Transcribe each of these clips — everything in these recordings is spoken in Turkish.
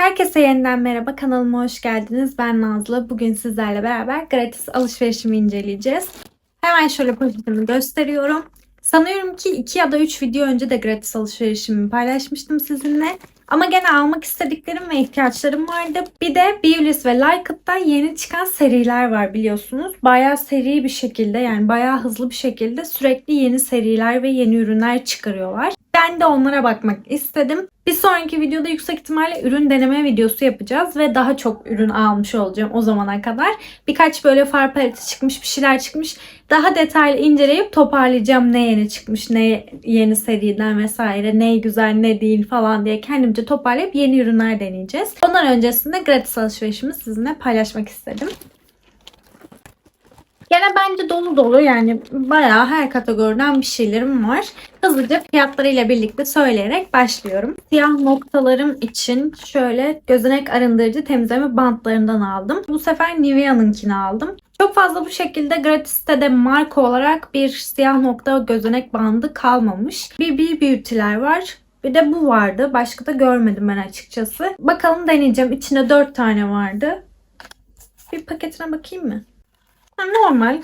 Herkese yeniden merhaba. Kanalıma hoş geldiniz. Ben Nazlı. Bugün sizlerle beraber gratis alışverişimi inceleyeceğiz. Hemen şöyle poşetimi gösteriyorum. Sanıyorum ki 2 ya da 3 video önce de gratis alışverişimi paylaşmıştım sizinle. Ama gene almak istediklerim ve ihtiyaçlarım vardı. Bir de Beulis ve Lycut'ta yeni çıkan seriler var biliyorsunuz. Bayağı seri bir şekilde yani bayağı hızlı bir şekilde sürekli yeni seriler ve yeni ürünler çıkarıyorlar. Ben de onlara bakmak istedim. Bir sonraki videoda yüksek ihtimalle ürün deneme videosu yapacağız ve daha çok ürün almış olacağım o zamana kadar. Birkaç böyle far paleti çıkmış, bir şeyler çıkmış. Daha detaylı inceleyip toparlayacağım ne yeni çıkmış, ne yeni seriden vesaire, ne güzel, ne değil falan diye kendimce toparlayıp yeni ürünler deneyeceğiz. Ondan öncesinde gratis alışverişimi sizinle paylaşmak istedim. Gene bence dolu dolu yani bayağı her kategoriden bir şeylerim var. Hızlıca fiyatlarıyla birlikte söyleyerek başlıyorum. Siyah noktalarım için şöyle gözenek arındırıcı temizleme bantlarından aldım. Bu sefer Nivea'nınkini aldım. Çok fazla bu şekilde gratis'te de marka olarak bir siyah nokta gözenek bandı kalmamış. Bir beauty'ler var. Bir de bu vardı. Başka da görmedim ben açıkçası. Bakalım deneyeceğim. İçinde 4 tane vardı. Bir paketine bakayım mı? Normal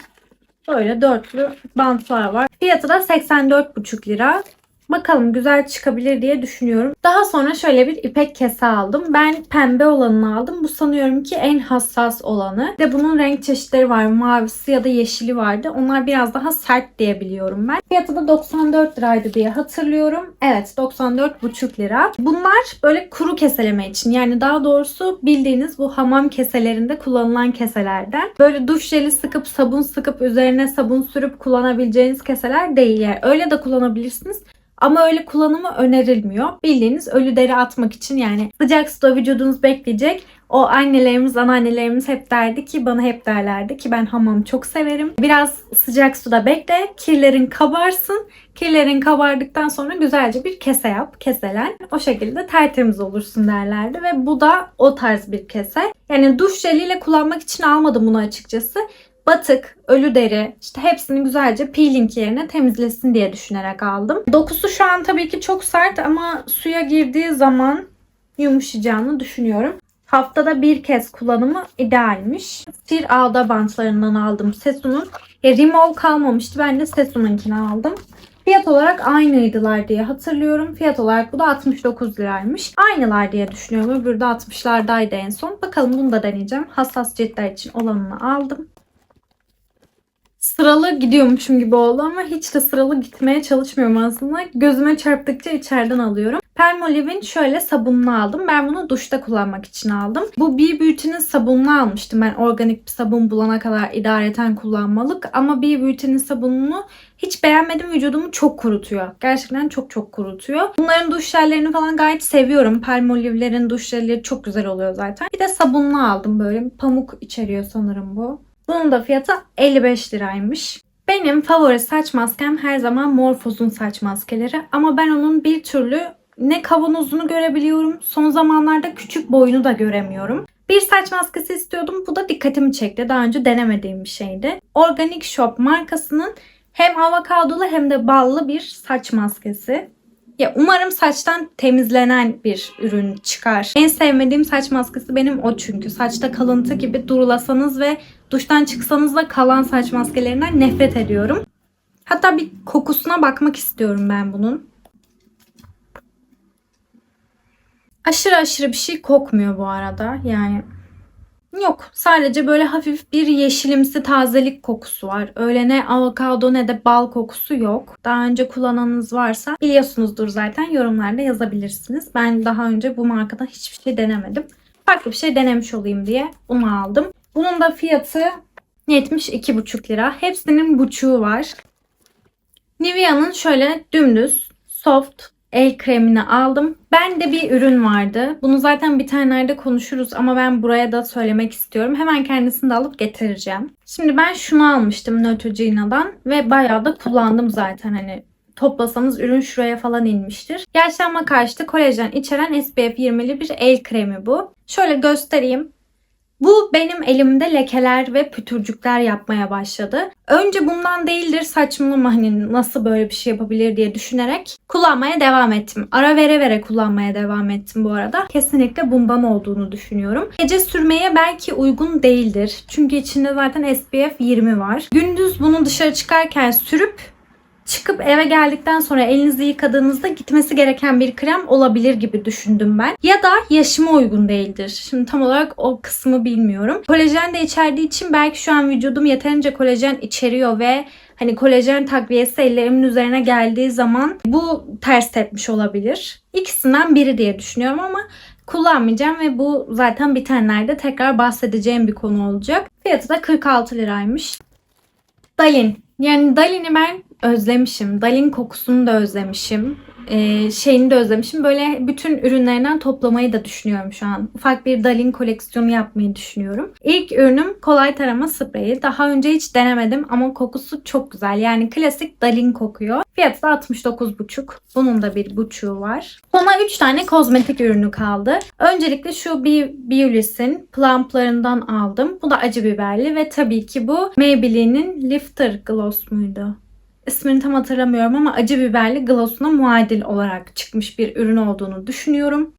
böyle dörtlü bantlar var. Fiyatı da 84,5 lira. Bakalım güzel çıkabilir diye düşünüyorum. Daha sonra şöyle bir ipek kese aldım. Ben pembe olanını aldım. Bu sanıyorum ki en hassas olanı. Bir De bunun renk çeşitleri var. Mavisi ya da yeşili vardı. Onlar biraz daha sert diye biliyorum ben. Fiyatı da 94 liraydı diye hatırlıyorum. Evet 94,5 lira. Bunlar böyle kuru keseleme için. Yani daha doğrusu bildiğiniz bu hamam keselerinde kullanılan keselerden. Böyle duş jeli sıkıp sabun sıkıp üzerine sabun sürüp kullanabileceğiniz keseler değil. Yani öyle de kullanabilirsiniz. Ama öyle kullanımı önerilmiyor. Bildiğiniz ölü deri atmak için yani sıcak suda vücudunuz bekleyecek. O annelerimiz, anneannelerimiz hep derdi ki bana hep derlerdi ki ben hamam çok severim. Biraz sıcak suda bekle, kirlerin kabarsın. Kirlerin kabardıktan sonra güzelce bir kese yap, keselen. O şekilde tertemiz olursun derlerdi ve bu da o tarz bir kese. Yani duş jeliyle kullanmak için almadım bunu açıkçası batık, ölü deri işte hepsini güzelce peeling yerine temizlesin diye düşünerek aldım. Dokusu şu an tabii ki çok sert ama suya girdiği zaman yumuşayacağını düşünüyorum. Haftada bir kez kullanımı idealmiş. Sir ağda bantlarından aldım Sesun'un. Ya Rimmel kalmamıştı. Ben de Sesun'unkini aldım. Fiyat olarak aynıydılar diye hatırlıyorum. Fiyat olarak bu da 69 liraymış. Aynılar diye düşünüyorum. Öbürü de 60'lardaydı en son. Bakalım bunu da deneyeceğim. Hassas ciltler için olanını aldım sıralı gidiyormuşum gibi oldu ama hiç de sıralı gitmeye çalışmıyorum aslında. Gözüme çarptıkça içeriden alıyorum. Palmolive'in şöyle sabununu aldım. Ben bunu duşta kullanmak için aldım. Bu Bee Beauty'nin sabununu almıştım. Ben organik bir sabun bulana kadar idareten kullanmalık. Ama Bee Beauty'nin sabununu hiç beğenmedim. Vücudumu çok kurutuyor. Gerçekten çok çok kurutuyor. Bunların duş jellerini falan gayet seviyorum. Palmolive'lerin duş jelleri çok güzel oluyor zaten. Bir de sabununu aldım böyle. Pamuk içeriyor sanırım bu. Bunun da fiyatı 55 liraymış. Benim favori saç maskem her zaman Morphose'un saç maskeleri ama ben onun bir türlü ne kavanozunu görebiliyorum. Son zamanlarda küçük boyunu da göremiyorum. Bir saç maskesi istiyordum. Bu da dikkatimi çekti. Daha önce denemediğim bir şeydi. Organic Shop markasının hem avokadolu hem de ballı bir saç maskesi. Ya umarım saçtan temizlenen bir ürün çıkar. En sevmediğim saç maskesi benim o çünkü. Saçta kalıntı gibi durulasanız ve duştan çıksanız da kalan saç maskelerinden nefret ediyorum. Hatta bir kokusuna bakmak istiyorum ben bunun. Aşırı aşırı bir şey kokmuyor bu arada. Yani Yok. Sadece böyle hafif bir yeşilimsi tazelik kokusu var. Öyle ne avokado ne de bal kokusu yok. Daha önce kullananınız varsa biliyorsunuzdur zaten yorumlarda yazabilirsiniz. Ben daha önce bu markada hiçbir şey denemedim. Farklı bir şey denemiş olayım diye bunu aldım. Bunun da fiyatı 72,5 lira. Hepsinin buçuğu var. Nivea'nın şöyle dümdüz soft el kremini aldım. Ben de bir ürün vardı. Bunu zaten bir tanelerde konuşuruz ama ben buraya da söylemek istiyorum. Hemen kendisini de alıp getireceğim. Şimdi ben şunu almıştım Neutrogena'dan ve bayağı da kullandım zaten hani toplasanız ürün şuraya falan inmiştir. Yaşlanma karşıtı kolajen içeren SPF 20'li bir el kremi bu. Şöyle göstereyim. Bu benim elimde lekeler ve pütürcükler yapmaya başladı. Önce bundan değildir saçmalama hani nasıl böyle bir şey yapabilir diye düşünerek kullanmaya devam ettim. Ara vere vere kullanmaya devam ettim bu arada. Kesinlikle bundan olduğunu düşünüyorum. Gece sürmeye belki uygun değildir. Çünkü içinde zaten SPF 20 var. Gündüz bunu dışarı çıkarken sürüp çıkıp eve geldikten sonra elinizi yıkadığınızda gitmesi gereken bir krem olabilir gibi düşündüm ben. Ya da yaşıma uygun değildir. Şimdi tam olarak o kısmı bilmiyorum. Kolajen de içerdiği için belki şu an vücudum yeterince kolajen içeriyor ve hani kolajen takviyesi ellerimin üzerine geldiği zaman bu ters tepmiş olabilir. İkisinden biri diye düşünüyorum ama kullanmayacağım ve bu zaten bitenlerde tekrar bahsedeceğim bir konu olacak. Fiyatı da 46 liraymış. Dalin. Yani Dalin'i ben özlemişim. Dalin kokusunu da özlemişim. Ee, şeyini de özlemişim. Böyle bütün ürünlerinden toplamayı da düşünüyorum şu an. Ufak bir Dalin koleksiyonu yapmayı düşünüyorum. İlk ürünüm kolay tarama spreyi. Daha önce hiç denemedim ama kokusu çok güzel. Yani klasik Dalin kokuyor. Fiyatı da 69,5. Bunun da bir buçuğu var. Sonra 3 tane kozmetik ürünü kaldı. Öncelikle şu bir Biolis'in plumplarından aldım. Bu da acı biberli ve tabii ki bu Maybelline'in Lifter Gloss muydu? İsmini tam hatırlamıyorum ama acı biberli glossuna muadil olarak çıkmış bir ürün olduğunu düşünüyorum.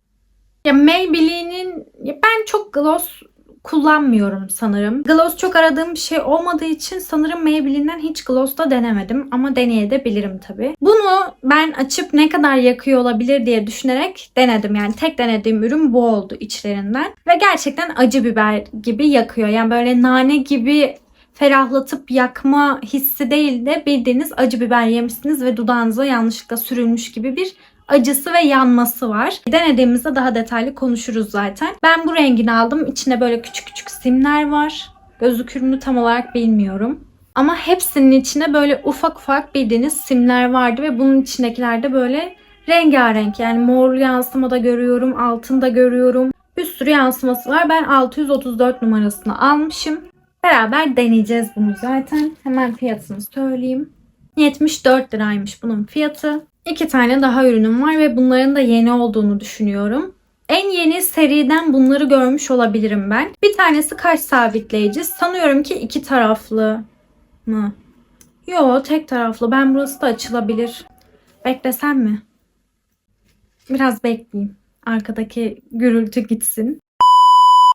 Ya Maybelline'in ben çok gloss kullanmıyorum sanırım. Gloss çok aradığım bir şey olmadığı için sanırım Maybelline'den hiç gloss da denemedim ama deneyebilirim tabii. Bunu ben açıp ne kadar yakıyor olabilir diye düşünerek denedim. Yani tek denediğim ürün bu oldu içlerinden. Ve gerçekten acı biber gibi yakıyor. Yani böyle nane gibi ferahlatıp yakma hissi değil de bildiğiniz acı biber yemişsiniz ve dudağınıza yanlışlıkla sürülmüş gibi bir acısı ve yanması var. Denediğimizde daha detaylı konuşuruz zaten. Ben bu rengini aldım. İçinde böyle küçük küçük simler var. Gözükür mü tam olarak bilmiyorum. Ama hepsinin içine böyle ufak ufak bildiğiniz simler vardı ve bunun içindekilerde böyle rengarenk yani mor yansıma da görüyorum, altın da görüyorum. Bir sürü yansıması var. Ben 634 numarasını almışım. Beraber deneyeceğiz bunu zaten. Hemen fiyatını söyleyeyim. 74 liraymış bunun fiyatı. İki tane daha ürünüm var ve bunların da yeni olduğunu düşünüyorum. En yeni seriden bunları görmüş olabilirim ben. Bir tanesi kaş sabitleyici. Sanıyorum ki iki taraflı mı? Yo tek taraflı. Ben burası da açılabilir. Beklesem mi? Biraz bekleyeyim. Arkadaki gürültü gitsin.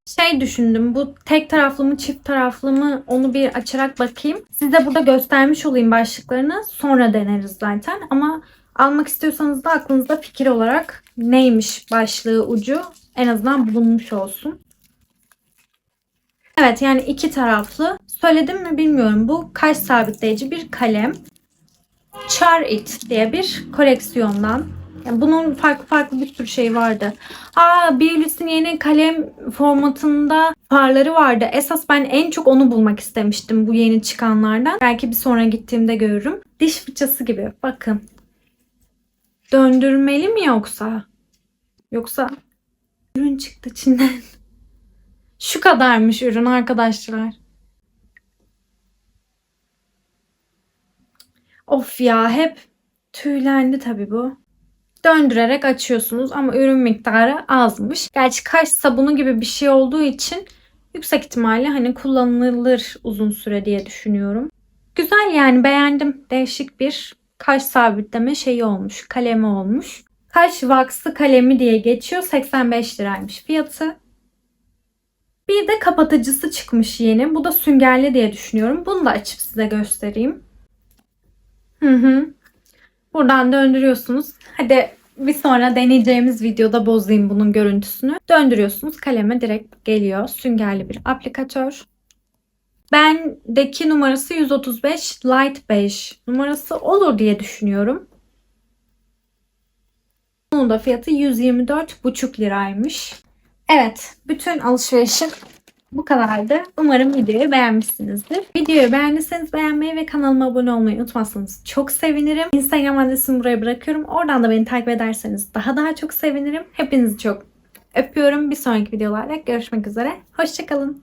Şey düşündüm bu tek taraflı mı çift taraflı mı onu bir açarak bakayım. Size burada göstermiş olayım başlıklarını. Sonra deneriz zaten ama almak istiyorsanız da aklınızda fikir olarak neymiş başlığı ucu en azından bulunmuş olsun. Evet yani iki taraflı. Söyledim mi bilmiyorum. Bu kaş sabitleyici bir kalem. Char It diye bir koleksiyondan yani bunun farklı farklı bir sürü şey vardı. Aa Biolis'in yeni kalem formatında farları vardı. Esas ben en çok onu bulmak istemiştim bu yeni çıkanlardan. Belki bir sonra gittiğimde görürüm. Diş fırçası gibi. Bakın. Döndürmeli mi yoksa? Yoksa ürün çıktı içinden. Şu kadarmış ürün arkadaşlar. Of ya hep tüylendi tabii bu döndürerek açıyorsunuz ama ürün miktarı azmış. Gerçi kaş sabunu gibi bir şey olduğu için yüksek ihtimalle hani kullanılır uzun süre diye düşünüyorum. Güzel yani beğendim. Değişik bir kaş sabitleme şeyi olmuş. Kalemi olmuş. Kaş vaksı kalemi diye geçiyor. 85 liraymış fiyatı. Bir de kapatıcısı çıkmış yeni. Bu da süngerli diye düşünüyorum. Bunu da açıp size göstereyim. Hı hı. Buradan döndürüyorsunuz. Hadi bir sonra deneyeceğimiz videoda bozayım bunun görüntüsünü. Döndürüyorsunuz. Kaleme direkt geliyor. Süngerli bir aplikatör. Bendeki numarası 135 Light Beige numarası olur diye düşünüyorum. Bunun da fiyatı 124,5 liraymış. Evet, bütün alışverişim bu kadardı. Umarım videoyu beğenmişsinizdir. Videoyu beğendiyseniz beğenmeyi ve kanalıma abone olmayı unutmazsanız çok sevinirim. Instagram adresimi buraya bırakıyorum. Oradan da beni takip ederseniz daha daha çok sevinirim. Hepinizi çok öpüyorum. Bir sonraki videolarda görüşmek üzere. Hoşçakalın.